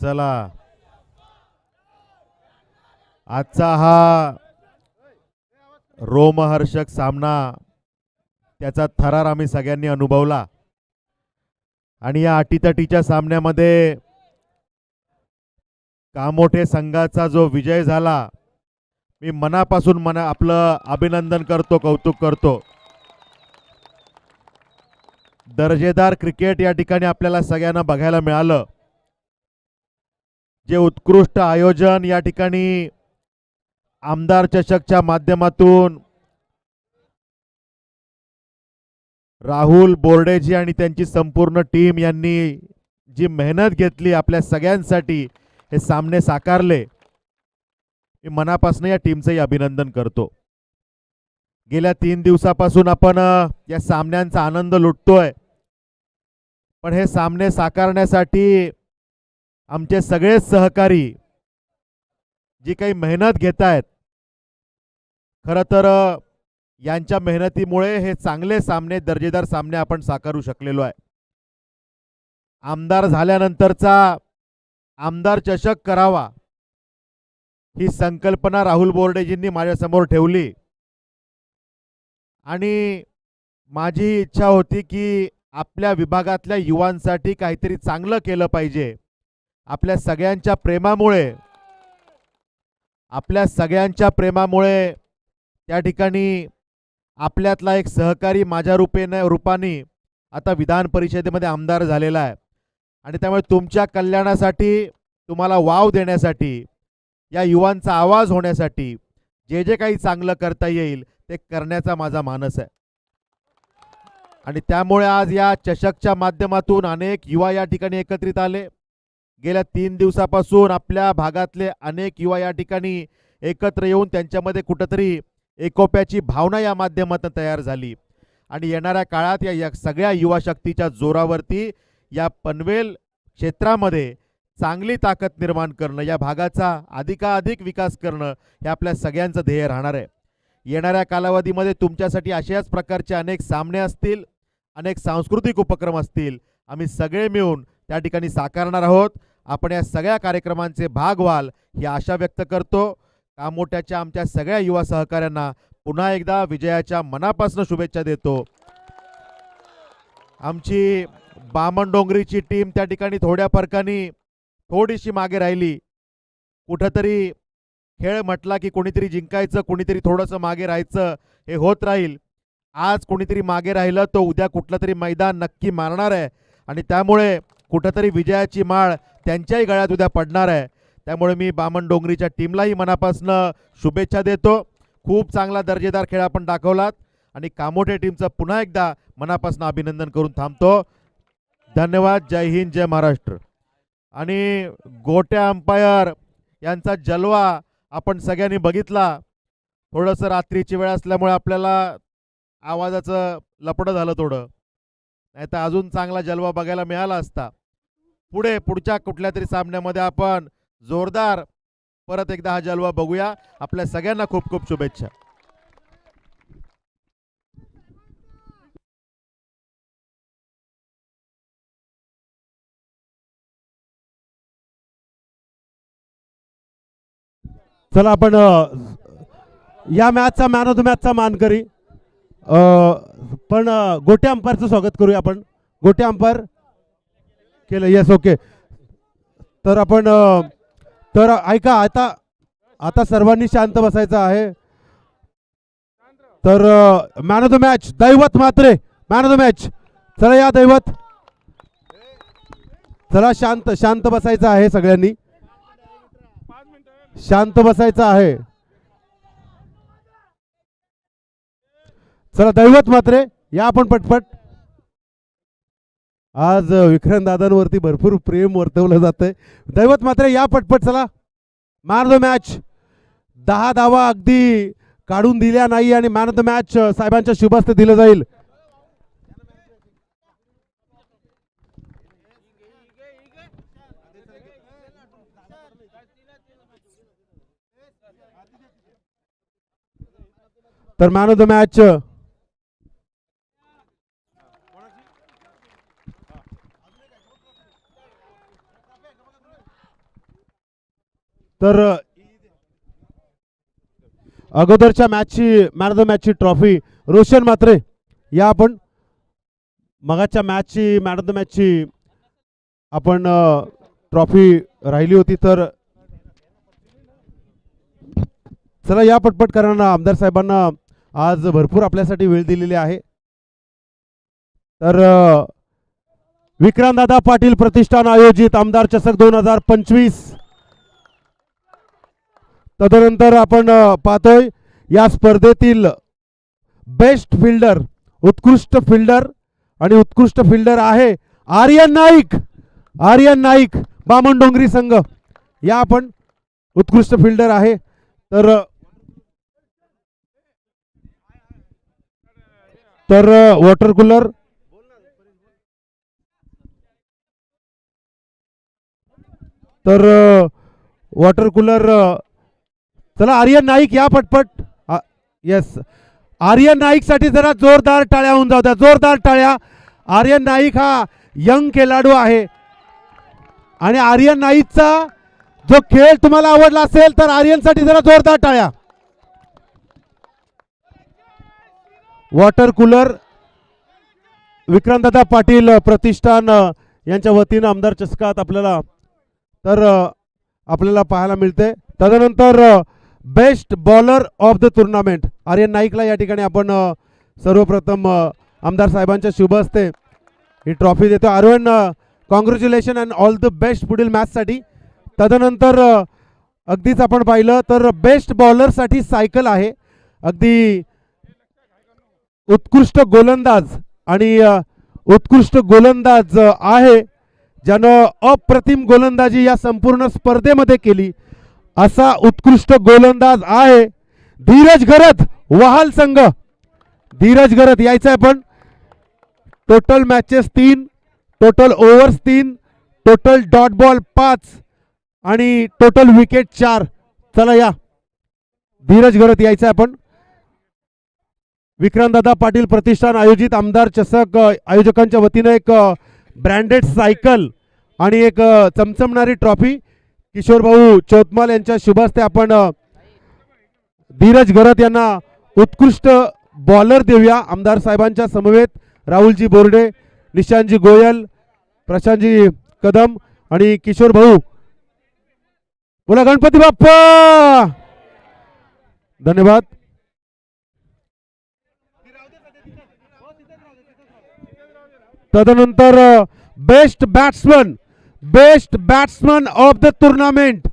चला. आजचा हा रोमहर्षक सामना त्याचा थरार आम्ही सगळ्यांनी अनुभवला. आणि या अटीतटीच्या सामन्यामध्ये कामोठे संघाचा जो विजय झाला मी मनापासून मना आपलं अभिनंदन करतो कौतुक करतो. दर्जेदार क्रिकेट या ठिकाणी आपल्याला सगळ्यांना बघायला मिळालं. जे उत्कृष्ट आयोजन या ठिकाणी आमदार चषकच्या माध्यमातून राहुल बोर्डेजी आणि त्यांची संपूर्ण टीम यांनी जी मेहनत घेतली आपल्या सगळ्यांसाठी हे सामने साकारले मी मनापासून या टीमचंही अभिनंदन करतो. गेल्या तीन दिवसापासून आपण या सामन्यांचा आनंद लुटतोय. पण हे सामने साकारण्यासाठी आमचे सगळेच सहकारी जी काही मेहनत घेत आहेत खरं तर यांच्या मेहनतीमुळे हे चांगले सामने दर्जेदार सामने आपण साकारू शकलेलो आहे. आमदार झाल्यानंतरचा आमदार चषक करावा ही संकल्पना राहुल बोर्डेजींनी माझ्यासमोर ठेवली. आणि माझी इच्छा होती की आपल्या विभागातल्या युवांसाठी काहीतरी चांगलं केलं पाहिजे. आपल्या सगळ्यांच्या प्रेमामुळे आपल्या सगळ्यांच्या प्रेमामुळे त्या ठिकाणी आपल्यातला एक सहकारी माझ्या रूपेने रूपाने आता विधान परिषदेमध्ये आमदार झालेला आहे. आणि त्यामुळे तुमच्या कल्याणासाठी तुम्हाला वाव देण्यासाठी या युवांचा आवाज होण्यासाठी जे जे काही चांगलं करता येईल ते करण्याचा माझा मानस आहे. आणि त्यामुळे आज या चषकच्या माध्यमातून अनेक युवा या ठिकाणी एकत्रित आले. गेल्या तीन दिवसापासून आपल्या भागातले अनेक युवा या ठिकाणी एकत्र येऊन त्यांच्यामध्ये कुठंतरी एकोप्याची भावना या माध्यमातून तयार झाली. आणि येणाऱ्या काळात या सगळ्या युवा शक्तीच्या जोरावरती या पनवेल क्षेत्रामध्ये चांगली ताकद निर्माण करणं या भागाचा अधिकाधिक विकास करणं हे आपल्या सगळ्यांचं ध्येय राहणार आहे. येणाऱ्या कालावधीमध्ये तुमच्यासाठी अशाच प्रकारचे अनेक सामने असतील अनेक सांस्कृतिक उपक्रम असतील. आम्ही सगळे मिळून त्या ठिकाणी साकारणार आहोत. आपण या सगळ्या कार्यक्रमांचे भाग व्हाल ही आशा व्यक्त करतो. कामोट्याच्या आमच्या सगळ्या युवा सहकाऱ्यांना पुन्हा एकदा विजयाच्या मनापासून शुभेच्छा देतो. आमची बामणडोंगरीची टीम त्या ठिकाणी थोड्या फरकाने थोडीशी मागे राहिली. कुठंतरी खेळ म्हटला की कोणीतरी जिंकायचं कोणीतरी थोडंसं मागे राहायचं हे होत राहील. आज कोणीतरी मागे राहिलं तो उद्या कुठलं तरी मैदान नक्की मारणार आहे. आणि त्यामुळे कुठंतरी विजयाची माळ त्यांच्याही गळ्यात उद्या पडणार आहे. त्यामुळे मी बामण डोंगरीच्या टीमलाही मनापासनं शुभेच्छा देतो. खूप चांगला दर्जेदार खेळ आपण दाखवलात. आणि कामोठे टीमचं पुन्हा एकदा मनापासून अभिनंदन करून थांबतो. धन्यवाद. जय हिंद जय महाराष्ट्र. आणि गोट्या अंपायर यांचा जलवा आपण सगळ्यांनी बघितला. थोडंसं रात्रीची वेळ असल्यामुळे आपल्याला आवाजाचं लपडं झालं थोडं. नाही तर अजून चांगला जलवा बघायला मिळाला असता. पुढे पुढच्या कुठल्या तरी सामन्यामध्ये आपण जोरदार परत एकदा हा जलवा बघूया. आपल्या सगळ्यांना खूप खूप शुभेच्छा. चला आपण या मॅचचा मॅन ऑफ द मॅचचा मानकरी अ, पण गोट्या गोटे अंपायरचं स्वागत करूया आपण. गोटे अंपायर केलं. येस ओके तर आपण तर ऐका आता आता सर्वांनी शांत बसायचं आहे. तर man of the match Daivat Matre man of the match चला या दैवत. चला शांत शांत बसायचं आहे सगळ्यांनी. शांत बसायचं आहे. चला दैवत मात्रे या आपण पटपट. आज विक्रम दादांवरती भरपूर प्रेम वर्तवलं जातंय. दैवत मात्रे या पटपट चला. मॅन ऑफ द मॅच दहा धावा अगदी काढून दिल्या नाही आणि मॅन ऑफ द मॅच साहेबांच्या शुभास्ते दिलं जाईल. तर मॅन ऑफ द मॅच तर अगोदरच्या मॅचची मॅन ऑफ द मॅचची ट्रॉफी रोशन मात्रे या आपण मगाच्या मॅचची मॅन ऑफ द मॅचची आपण ट्रॉफी राहिली होती तर चला या पटपट आमदार साहेबांना आज भरपूर आपल्यासाठी वेळ दिलेली आहे. तर अ, विक्रांतदादा पाटील प्रतिष्ठान आयोजित आमदार चषक दोन हजार पंचवीस तदनंतर आपण पाहतोय या स्पर्धेतील बेस्ट फिल्डर उत्कृष्ट फिल्डर आणि उत्कृष्ट फिल्डर आहे आर्यन नाईक. आर्यन नाईक बामण डोंगरी संघ. या आपण उत्कृष्ट फिल्डर आहे. तर तर वॉटर कूलर तर वॉटर कूलर चला आर्यन नाईक या पटपट. येस आर्यन नाईकसाठी जरा जोरदार टाळ्या होऊन जाऊ द्या जोरदार टाळ्या. आर्यन नाईक हा यंग खेळाडू आहे. आणि आर्यन नाईकचा जो खेळ तुम्हाला आवडला असेल तर आर्यनसाठी जरा जोरदार टाळ्या. वॉटर कूलर विक्रांतदादा पाटील प्रतिष्ठान यांच्या वतीनं आमदार चषकात आपल्याला तर आपल्याला पाहायला मिळते. तदनंतर best bowler of the tournament. Aryan नाईकला या ठिकाणी आपण सर्वप्रथम आमदार साहेबांच्या शुभ असते ही ट्रॉफी देतो. Aryan congratulation and all the best पुढील मॅचसाठी तदनंतर अगदीच आपण पाहिलं तर बेस्ट बॉलरसाठी सायकल आहे. अगदी उत्कृष्ट गोलंदाज आणि उत्कृष्ट गोलंदाज आहे. ज्यानं अप्रतिम गोलंदाजी या संपूर्ण स्पर्धेमध्ये केली. असा उत्कृष्ट गोलंदाज आहे धीरज गरत वहाल संघ. धीरज गरत यायचं आहे पण. टोटल मॅचेस तीन टोटल ओव्हर्स तीन टोटल डॉट बॉल पाच आणि टोटल विकेट चार. चला या. धीरज गरत यायचं आहे पण विक्रांतदादा पाटील प्रतिष्ठान आयोजित आमदार चषक आयोजकांच्या वतीनं एक ब्रँडेड सायकल आणि एक चमचमणारी ट्रॉफी किशोर भाऊ चौतमाल यांच्या शुभास्ते आपण धीरज गरत यांना उत्कृष्ट बॉलर देऊया आमदार साहेबांच्या समवेत. राहुलजी बोर्डे निशांतजी गोयल प्रशांतजी कदम आणि किशोर भाऊ. बोला गणपती बाप्पा! धन्यवाद. तदनंतर best batsman best batsman of the tournament.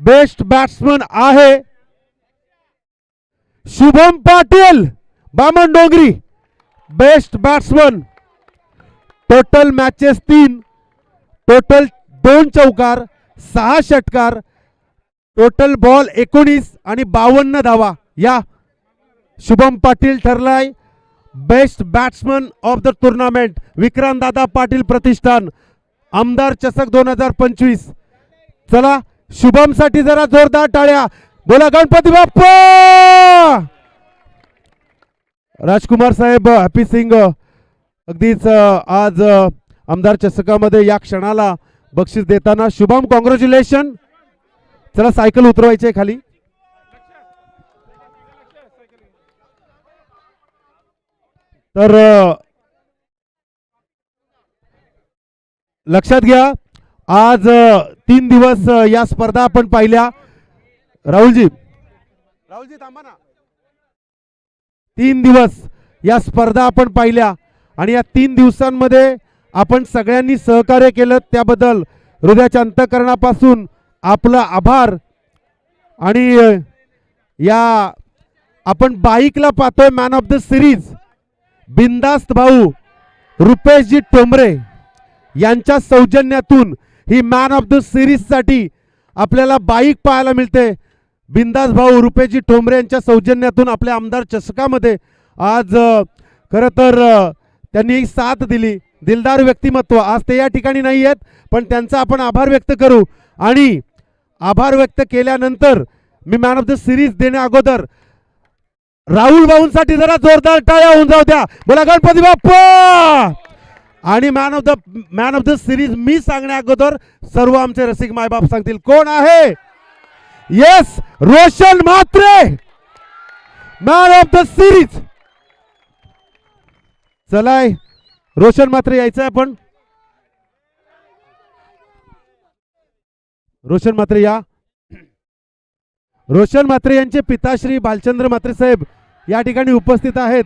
Best batsman आहे Shubham Patil Baman Dongri. Best batsman. Total matches तीन टोटल दोन चौकार सहा षटकार टोटल बॉल एकोणीस आणि बावन्न धावा. या Shubham Patil ठरलाय. Best batsman of the tournament. Vikrant Dada Patil Pratishthan. आमदार चषक दोन हजार पंचवीस. चला शुभमसाठी जरा जोरदार टाळ्या. बोला गणपती बाप्पा! राजकुमार साहेब हॅपी सिंग. अगदीच आज आमदार चषकामध्ये या क्षणाला बक्षीस देताना शुभम कॉंग्रॅच्युलेशन चला सायकल उतरवायची आहे खाली. तर लक्षात घ्या आज तीन दिवस या स्पर्धा आपण पाहिल्या. राहुलजी. राहुलजी थांबा ना. तीन दिवस या स्पर्धा आपण पाहिल्या आणि या तीन दिवसांमध्ये आपण सगळ्यांनी सहकार्य केलं त्याबद्दल हृदयाच्या अंतकरणापासून आपला आभार. आणि या आपण बाईकला पाहतोय मॅन ऑफ द सिरीज बिंदास्त भाऊ रुपेशजी टोंबरे. यांच्या सौजन्यातून ही मॅन ऑफ द सिरीजसाठी आपल्याला बाईक पाहायला मिळते. बिंदास भाऊ रुपेजी ठोंबरे यांच्या सौजन्यातून आपल्या आमदार चषकामध्ये आज खरं तर त्यांनी एक साथ दिली. दिलदार व्यक्तिमत्व. आज ते या ठिकाणी नाही आहेत पण त्यांचा आपण आभार व्यक्त करू. आणि आभार व्यक्त केल्यानंतर मी मॅन ऑफ द सिरीज देण्या अगोदर राहुल भाऊंसाठी जरा जोरदार टाळ्या होऊन जाऊ द्या. बोला गणपती बाप्पा! आणि man of the man of the series मी सांगण्या अगोदर सर्व आमचे रसिक मायबाप सांगतील कोण आहे? Yes Roshan Mhatre man of the series चलाय रोशन म्हात्रे यायचं आहे आपण. रोशन म्हात्रे या. रोशन म्हात्रे यांचे पिताश्री भालचंद्र म्हात्रे साहेब या ठिकाणी उपस्थित आहेत.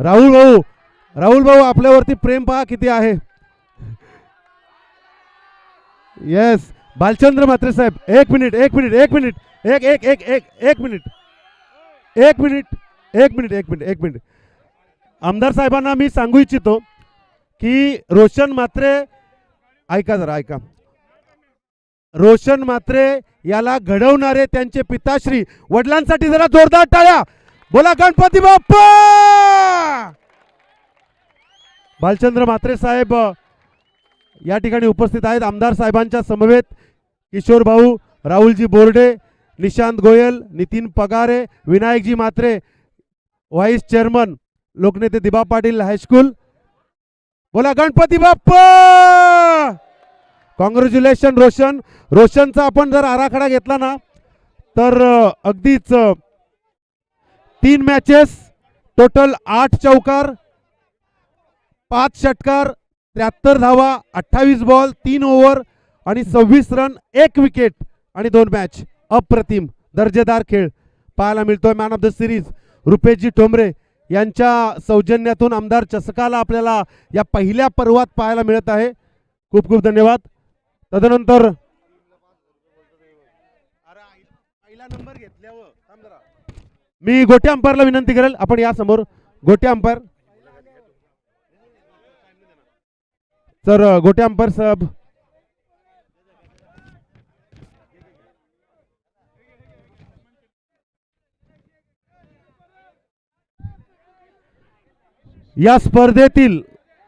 राहुल भाऊ राहुल भाऊ आपल्यावरती प्रेम पहा किती आहे. येस बालचंद्र म्हात्रे साहेब एक मिनिट एक मिनिट एक मिनिट एक एक एक एक एक मिनिट. एक मिनिट एक मिनिट एक मिनिट एक मिनिट. आमदार साहेबांना मी सांगू इच्छितो की रोशन म्हात्रे ऐका जरा ऐका. रोशन म्हात्रे याला घडवणारे त्यांचे पिताश्री वडिलांसाठी जरा जोरदार टाळ्या. बोला गणपती बाप्पा! भालचंद्र म्हात्रे साहेब या ठिकाणी उपस्थित आहेत. आमदार साहेबांच्या समवेत किशोर भाऊ राहुलजी बोर्डे निशांत गोयल नितीन पगारे विनायकजी म्हात्रे व्हाईस चेअरमन लोकनेते दिबा पाटील हायस्कूल बोला गणपती बाप्पा! कॉंग्रॅच्युलेशन रोशन. रोशनचा आपण जर आराखडा घेतला ना तर अगदीच तीन मॅचेस टोटल आठ चौकार पाच षटकार त्र्याहत्तर धावा अठ्ठावीस बॉल तीन ओव्हर आणि सव्वीस रन एक विकेट आणि दोन मॅच अप्रतिम दर्जेदार खेळ पाहायला मिळतोय मॅन ऑफ द सिरीज रुपेशजी ठोंबरे यांच्या सौजन्यातून आमदार चषकाला आपल्याला या पहिल्या पर्वात पाहायला मिळत आहे. खूप खूप धन्यवाद. तदनंतर पहिला नंबर मी गोटे अंपायरला विनंती करेल आपण या समोर गोटे अंपायर. तर गोटे अंपायर साहेब. या स्पर्धेतील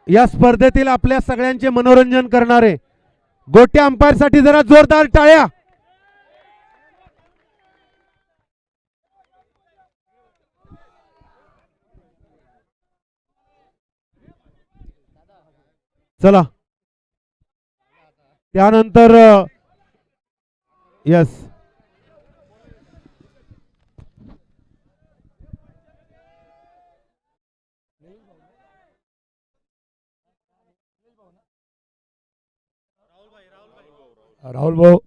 या स्पर्धेतील आपल्या सगळ्यांचे मनोरंजन करणारे गोट्या अंपायरसाठी जरा जोरदार टाळ्या. चला. त्यानंतर यस राहुल भाऊ.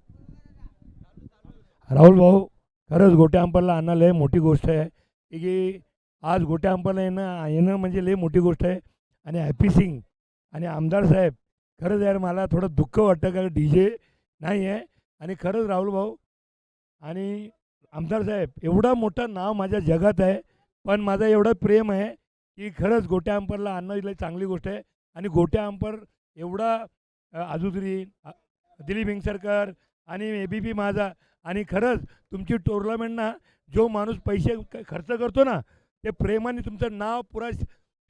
राहुल भाऊ खरंच गोट्या अंपरला आणणं लय मोठी गोष्ट आहे. की आज गोट्या अंपरला येणं येणं म्हणजे लय मोठी गोष्ट आहे. आणि हॅपी सिंग आणि आमदार साहेब खरंच यार मला थोडं दुःख वाटतं कारण डी जे नाही आहे आणि खरंच राहुल भाऊ आणि आमदार साहेब एवढा मोठं नाव माझ्या जगात आहे पण माझं एवढं प्रेम आहे की खरंच गोट्या अंपरला अन्न दिलं चांगली गोष्ट आहे. आणि गोट्या अंपर एवढा अ, आजुद्री दिलीप हिंगसरकर आणि ए बी पी माझा आणि खरंच तुमची टुर्नामेंट ना जो माणूस पैसे खर्च करतो ना ते प्रेमाने तुमचं नाव पुरा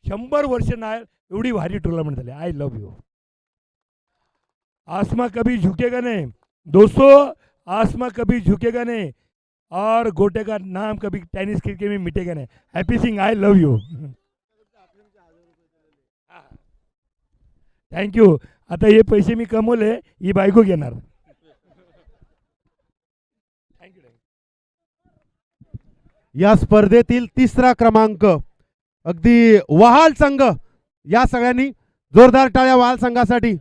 शंभर वर्ष ना एवढी भारी टुर्नामेंट झाली. आय लव्ह यू आसमा कभी झुकेगा नाही. दोस्तों आसमा कभी झुकेगा नाही. और गोटे का नाम कभी टेनिस क्रिकेट में मिटेगा नहीं. Happy Singh I love you thank you आता हे पैसे मी कमवले ही बायको घेणार. थँक्यू या स्पर्धेतील तिसरा क्रमांक. अगदी वहाल संघ या सगळ्यांनी जोरदार टाळ्या वहाल संघासाठी.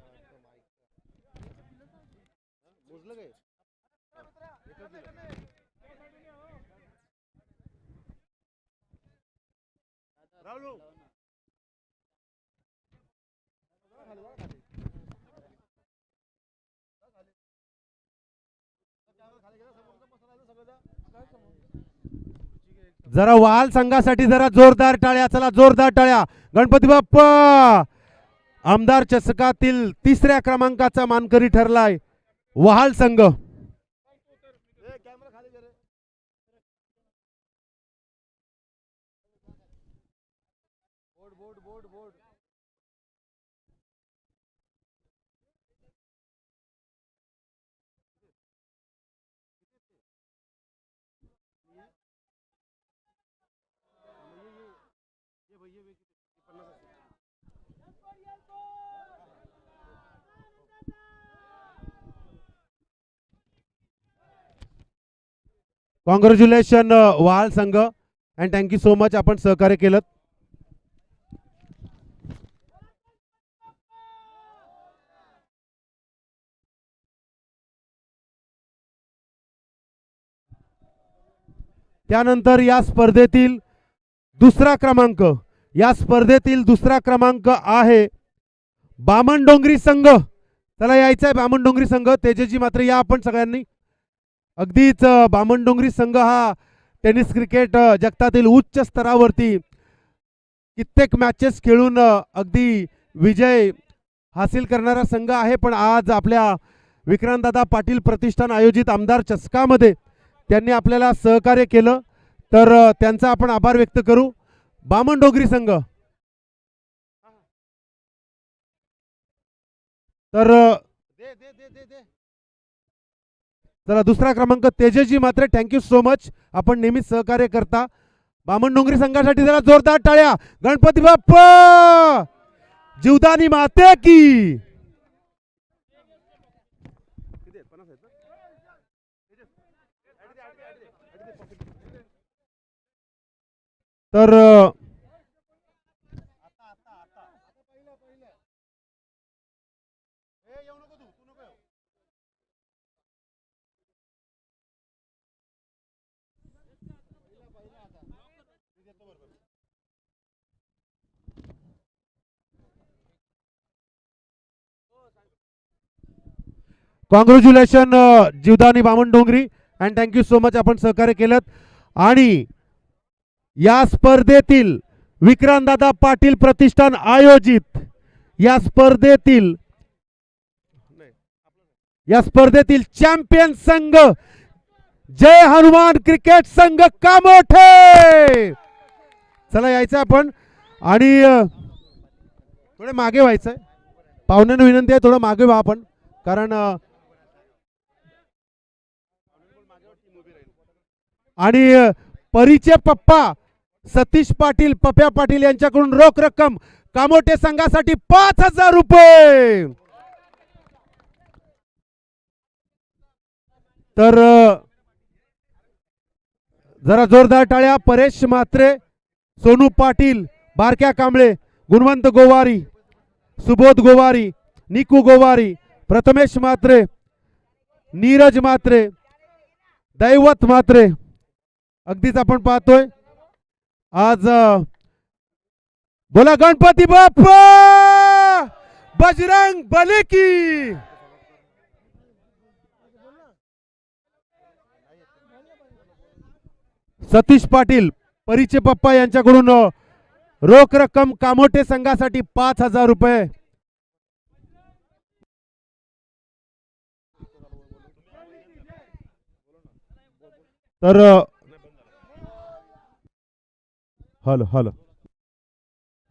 जरा वाल संघासाठी जरा जोरदार टाळ्या चला जोरदार टाळ्या. गणपती बाप्पा! आमदार चषकातील तिसऱ्या क्रमांकाचा मानकरी ठरलाय. वहाल संघ. कॉंग्रॅच्युलेशन वाल संघ अँड थँक्यू सो मच आपण सहकार्य केलं त्यानंतर या स्पर्धेतील दुसरा क्रमांक या स्पर्धेतील दुसरा क्रमांक आहे बामण डोंगरी संघ. त्याला यायचं आहे बामण डोंगरी संघ. तेजजी मात्र या आपण सगळ्यांनी. अगदीच बामणडोंगरी बामण डोंगरी संघ हा टेनिस क्रिकेट जगतातील उच्च स्तरावरती कित्येक मॅचेस खेळून अगदी विजय हासिल करणारा संघ आहे. पण आज आपल्या विक्रांतदादा पाटील प्रतिष्ठान आयोजित आमदार चषकामध्ये त्यांनी आपल्याला सहकार्य केलं. तर त्यांचा आपण आभार व्यक्त करू. बामण डोंगरी संघ. तर चला दुसरा क्रमांक तेजसजी मात्र. थँक्यू सो मच आपण नेहमीच सहकार्य करता. बामण डोंगरी संघासाठी जरा जोरदार टाळ्या. गणपती बाप्पा! जीवदानी माते की! तर कॉंग्रॅच्युलेशन जीवदानी बामण डोंगरी अँड थँक्यू सो मच आपण सहकार्य केलं आणि या स्पर्धेतील विक्रांतदादा पाटील प्रतिष्ठान आयोजित. या स्पर्धेतील या स्पर्धेतील चॅम्पियन संघ जय हनुमान क्रिकेट संघ कामोठे! चला यायचं आपण. आणि थोडे मागे व्हायचंय. पाहुण्यांना विनंती आहे थोडं मागे व्हा आपण. कारण आणि परिचय परीचे पप्पा सतीश पाटील पप्या पाटील यांच्याकडून रोख रक्कम कामोटे संघासाठी पाच हजार रुपये. तर जरा जोरदार टाळ्या. परेश म्हात्रे सोनू पाटील बारक्या कांबळे गुणवंत गोवारी सुबोध गोवारी निकू गोवारी प्रथमेश म्हात्रे नीरज म्हात्रे दैवत म्हात्रे. अगदीच आपण पाहतोय. आज बोला गणपती बाप्पा! बजरंग बली की! सतीश पाटील परिचय पप्पा यांच्याकडून रोख रक्कम कामोटे संघासाठी पाच हजार रुपये. तर هلا هلا.